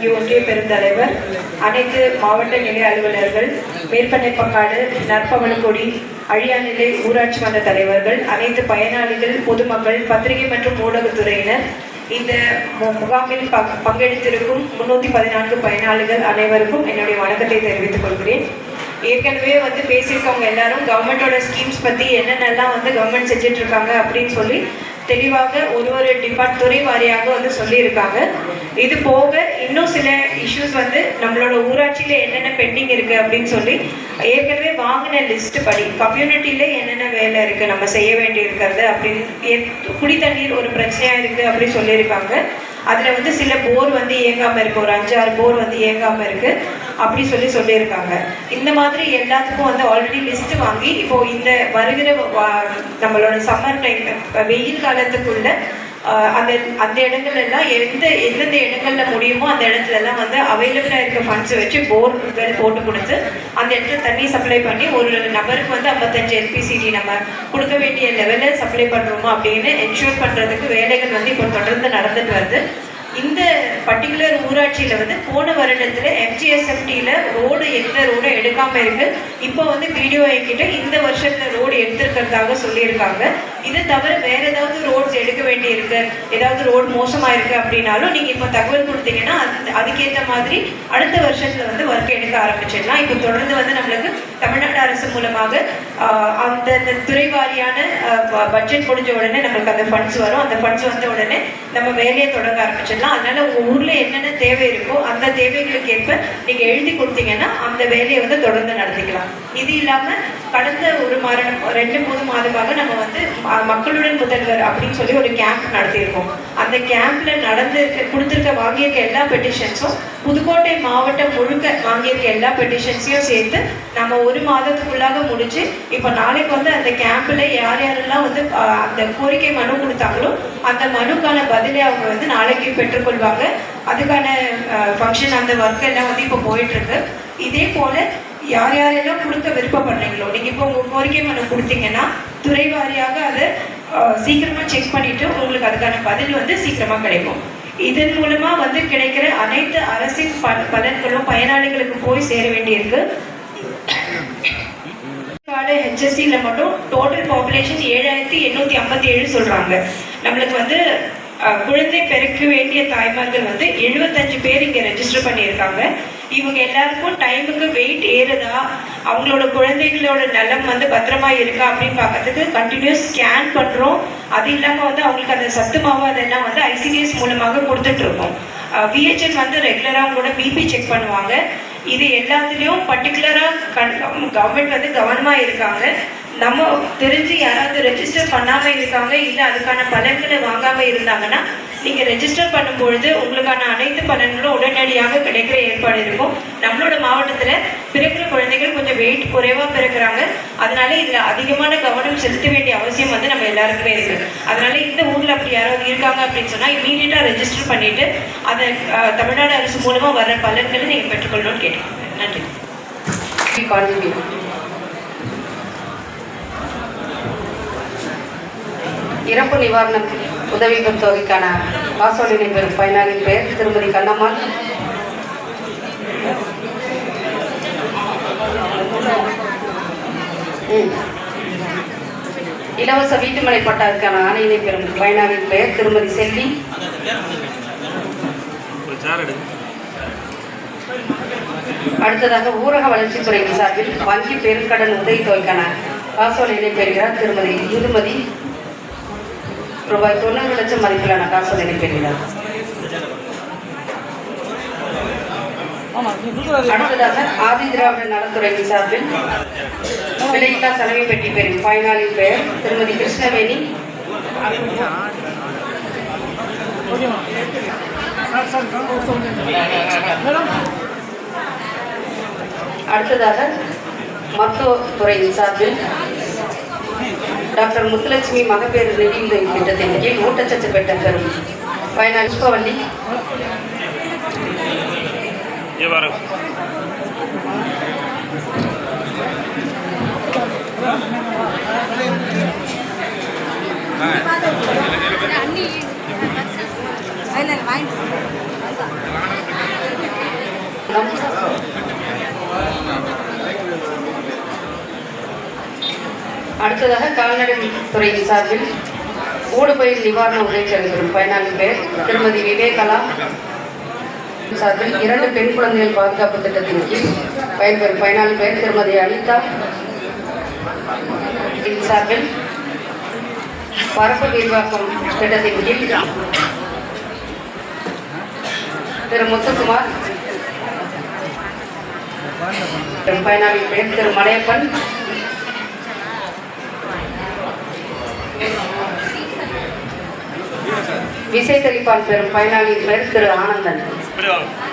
வழங்கிய ஒன்றிய பெருந்தலைவர் அனைத்து மாவட்ட நிலை அலுவலர்கள் மேற்பண்ணைப்பக்காடு நற்பவனக்குடி அழியாநிலை ஊராட்சி மன்ற தலைவர்கள் அனைத்து பயனாளிகள் பொதுமக்கள் பத்திரிகை மற்றும் ஊடகத்துறையினர் இந்த முகாமில் பங்கெடுத்திருக்கும் முன்னூத்தி பதினான்கு பயனாளிகள் அனைவருக்கும் என்னுடைய வணக்கத்தை தெரிவித்துக் கொள்கிறேன். ஏற்கனவே வந்து பேசியிருக்கவங்க எல்லாரும் கவர்மெண்டோட ஸ்கீம்ஸ் பத்தி என்னென்னலாம் வந்து கவர்மெண்ட் செஞ்சுட்டு இருக்காங்க அப்படின்னு சொல்லி தெளிவாக ஒரு ஒரு டிபார்ட் துறை வாரியாக வந்து சொல்லியிருக்காங்க. இது போக இன்னும் சில இஷ்யூஸ் வந்து நம்மளோட ஊராட்சியில என்னென்ன பெண்டிங் இருக்கு அப்படின்னு சொல்லி ஏற்கனவே வாங்கின லிஸ்ட் படி கம்யூனிட்டியில என்னென்ன வேலை இருக்கு நம்ம செய்ய வேண்டி இருக்கிறது அப்படின்னு குடி தண்ணீர் ஒரு பிரச்சனையா இருக்கு அப்படின்னு சொல்லியிருக்காங்க. அதுல வந்து சில போர் வந்து இயங்காம இருக்கு ஒரு அஞ்சாறு போர் வந்து இயங்காம இருக்கு அப்படி சொல்லி சொல்லியிருக்காங்க. இந்த மாதிரி எல்லாத்துக்கும் வந்து ஆல்ரெடி லிஸ்ட் வாங்கி இப்போ இந்த வருகிற வா- நம்மளோட சம்மர் டைம் வெயில் காலத்துக்குள்ள அந்த அந்த இடங்கள்ல எல்லாம் எந்த எந்தெந்த இடங்கள்ல முடியுமோ அந்த இடத்துல எல்லாம் வந்து அவைலபிளா இருக்க ஃபண்ட்ஸ் வச்சு போர்வெல் போட்டு கொடுத்து அந்த இடத்துல தண்ணி சப்ளை பண்ணி ஒரு நபருக்கு வந்து ஐம்பத்தஞ்சு எல்பிசிடி நம்ம கொடுக்க வேண்டிய லெவலில் சப்ளை பண்ணுறோமா அப்படின்னு என்ஷூர் பண்றதுக்கு வேலைகள் வந்து இப்போ தொடர்ந்து நடந்துட்டு வருது. இந்த பர்டிகுலர் ஊராட்சியில் வந்து போன வருடத்தில் எம்ஜிஎஸ்எஃப்டியில ரோடு எந்த ரோடு எடுக்காமல் இருக்கு. இப்போ வந்து வீடியோ கிட்ட இந்த வருஷத்தில் ரோடு எடுத்திருக்கிறதாக சொல்லியிருக்காங்க. இது தவிர வேற ஏதாவது ரோட்ஸ் எடுக்க வேண்டி இருக்கு ஏதாவது ரோடு மோசமாக இருக்கு அப்படின்னாலும் நீங்கள் இப்போ தகவல் கொடுத்தீங்கன்னா அது- மாதிரி அடுத்த வருஷத்தில் வந்து ஒர்க் எடுக்க ஆரம்பிச்சிடலாம். இப்போ தொடர்ந்து வந்து நம்மளுக்கு தமிழ்நாடு அரசு மூலமாக அந்த துறை வாரியான பட்ஜெட் முடிஞ்ச உடனே நம்மளுக்கு அந்த ஃபண்ட்ஸ் வரும். அந்த ஃபண்ட்ஸ் வந்த உடனே நம்ம வேலையை தொடங்க ஆரம்பிச்சிடலாம். அதனால உங்கள் ஊரில் என்னென்ன தேவை இருக்கோ அந்த தேவைகளுக்கு ஏற்ப நீங்கள் எழுதி கொடுத்தீங்கன்னா அந்த வேலையை வந்து தொடர்ந்து நடத்திக்கலாம். இது இல்லாமல் கடந்த ஒரு மாதம் ரெண்டு மூணு மாதமாக நம்ம வந்து ம- மக்களுடன் முதல்வர் அப்படின்னு சொல்லி ஒரு கேம்ப் நடத்தியிருக்கோம். அந்த கேம்ப்ல நடந்து கொடுத்துருக்க வாங்கியிருக்க எல்லா பெட்டிஷன்ஸும் புதுக்கோட்டை மாவட்டம் முழுக்க வாங்கியிருக்க எல்லா பெட்டிஷன்ஸையும் சேர்த்து நம்ம ஒரு மாதத்துக்குள்ளாக முடிச்சு இப்போ நாளைக்கு வந்து அந்த கேம்ப்ல யார் யாரெல்லாம் வந்து அந்த கோரிக்கை மனு கொடுத்தாங்களோ அந்த மனுக்கான பதிலை அவங்க வந்து நாளைக்கு பெற்றுக்கொள்வாங்க. அதுக்கான ஃபங்க்ஷன் அந்த ஒர்க் எல்லாம் வந்து இப்போ போயிட்டுருக்கு. இதே போல யார் யாரெல்லாம் கொடுக்க விருப்பப்படுறீங்களோ நீங்கள் இப்போ உங்கள் கோரிக்கை மனு கொடுத்தீங்கன்னா துறை வாரியாக அதை சீக்கிரமாக செக் பண்ணிட்டு உங்களுக்கு அதுக்கான பதில் வந்து சீக்கிரமாக கிடைக்கும். இதன் மூலமாக வந்து கிடைக்கிற அனைத்து அரசின் ப- பலன்களும் பயனாளிகளுக்கு போய் சேர வேண்டியிருக்கு. கால ஹெச்எஸ்சியில் மட்டும் டோட்டல் பாப்புலேஷன் ஏழாயிரத்தி எண்ணூற்றி ஐம்பத்தி ஏழு சொல்கிறாங்க நம்மளுக்கு வந்து குழந்தை பிறக்க வேண்டிய தாய்மார்கள் வந்து எழுபத்தஞ்சு பேர் இங்கே ரெஜிஸ்டர் பண்ணியிருக்காங்க. இவங்க எல்லாருக்கும் டைமுக்கு வெயிட் ஏறுதா? அவங்களோட குழந்தைகளோட நலம் வந்து பத்திரமா இருக்கா அப்படின்னு பார்க்கறதுக்கு கண்டினியூஸ் ஸ்கேன் பண்ணுறோம் அது இல்லாமல் வந்து அவங்களுக்கு அந்த சத்து மாவு அதெல்லாம் வந்து ஐசிடிஎஸ் மூலமாக கொடுத்துட்ருக்கோம் விஹெச்என் வந்து ரெகுலராக அவங்களோட பிபி செக் பண்ணுவாங்க. இது எல்லாத்துலேயும் பர்டிகுலராக கவர்மெண்ட் வந்து கவனமாக இருக்காங்க. நம்ம தெரிஞ்சு யாராவது ரெஜிஸ்டர் பண்ணாமல் இருக்காங்க இல்லை அதுக்கான பலன்களை வாங்காமல் இருந்தாங்கன்னா நீங்கள் ரெஜிஸ்டர் பண்ணும்பொழுது உங்களுக்கான அனைத்து பலன்களும் உடனடியாக கிடைக்கிற ஏற்பாடு இருக்கும். நம்மளோட மாவட்டத்தில் பிறக்கிற குழந்தைகள் வெயிட் குறைவாக பிறக்கிறாங்க அதனால இதில் அதிகமான கவனம் செலுத்த வேண்டிய அவசியம் வந்து நம்ம எல்லாருக்குமே இருக்கு. அதனால இந்த ஊரில் அப்படி யாராவது இருக்காங்க அப்படின்னு சொன்னால் இமீடியட்டாக ரெஜிஸ்டர் பண்ணிட்டு அதை தமிழ்நாடு அரசு மூலமாக வர்ற பலன்களை நீங்கள் பெற்றுக்கொள்ளணும்னு கேட்டுக்கோங்க. நன்றி. இறப்பு நிவாரணம் உதவி தொகைக்கான காசோலினை பெறும் பயனாளியின் பெயர் திருமதி கண்ணம்மாள். இலவச வீட்டுமனை பட்டாவுக்கான ஆணையினை பெறும் பயனாளியின் பெயர் திருமதி செல்வி. அடுத்ததாக ஊரக வளர்ச்சித்துறையின் சார்பில் வங்கி பெருங்கடன் உதவித்தொகைக்கான காசோலையினை பெறுகிறார் திருமதி இந்துமதி. ரூபாய் தொண்ணூறு லட்சம் மதிப்பிலான காசோலையினை பெறுகிறார். அடுத்ததாக ஆதி திராவிட நலத்துறையின் சார்பில் விலையில்லா சலவை பெட்டி பெறும் பயனாளியின் பெயர் திருமதி கிருஷ்ணவேணி. அடுத்ததாக மருத்துவத்துறையின் சார்பில் டாக்டர் முத்துலட்சுமி மகப்பேறு நிதியுதவி திட்டத்தின் கீழ் ஊட்டச்சத்து பெற்ற பெறும் பயனாளி புஷ்பவல்லி ये அடுத்ததாக கால்நடை துறை சார்பில் ஊடுபயிர் நிவாரண உதவி பெறும் பயனாளி பேர். திருமதி விவேகலா சார்பில் இரண்டு பெண் குழந்தைகள் பாதுகாப்பு திட்டத்தின் கீழ் பயன்பெறும் பயனாளி பெயர் திருமதி அனிதா. சார்பில் பரப்பு விரிவாக்கம் திட்டத்தின் கீழ் திரு முத்துக்குமார் பயனாளி பெயர் திரு மலையப்பன் விசை தெளிப்பான் பெறும் பயனாளியின் பெயர் திரு ஆனந்தன். இப்படி வாங்க